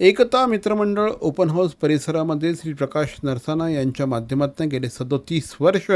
एकता मित्रमंडळ open house परिसरामध्ये श्री प्रकाश नरसाना यांच्या माध्यमातून गेले सदोतीस वर्ष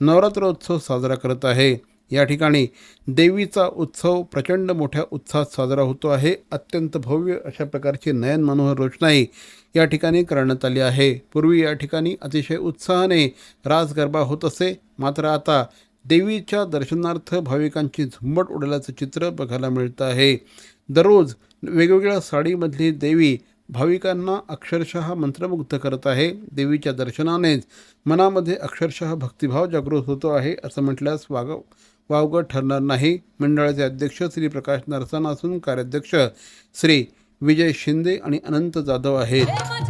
नवरात्रोत्सव साजरा करत आहे. या ठिकाणी देवीचा उत्सव प्रचंड मोठ्या उत्साहात साजरा होतो आहे. अत्यंत भव्य अशा प्रकारची नयन मनोहर रोषणाई या ठिकाणी करण्यात आली आहे. पूर्वी या ठिकाणी अतिशय उत्साहाने रास गरबा होत असे. मात्र आता देवीच्या दर्शनार्थ भाविकांची झुंबट उडाल्याचं चित्र बघायला मिळतं आहे. दररोज वेगवेगळ्या साडीमधली देवी भाविकांना अक्षरशः मंत्रमुग्ध करत आहे. देवीच्या दर्शनानेच मनामध्ये अक्षरशः भक्तिभाव जागृत होतो आहे असं म्हटल्यास वाग वावगं ठरणार नाही. मंडळाचे अध्यक्ष श्री प्रकाश नरसाना असून कार्याध्यक्ष श्री विजय शिंदे आणि अनंत जाधव आहेत.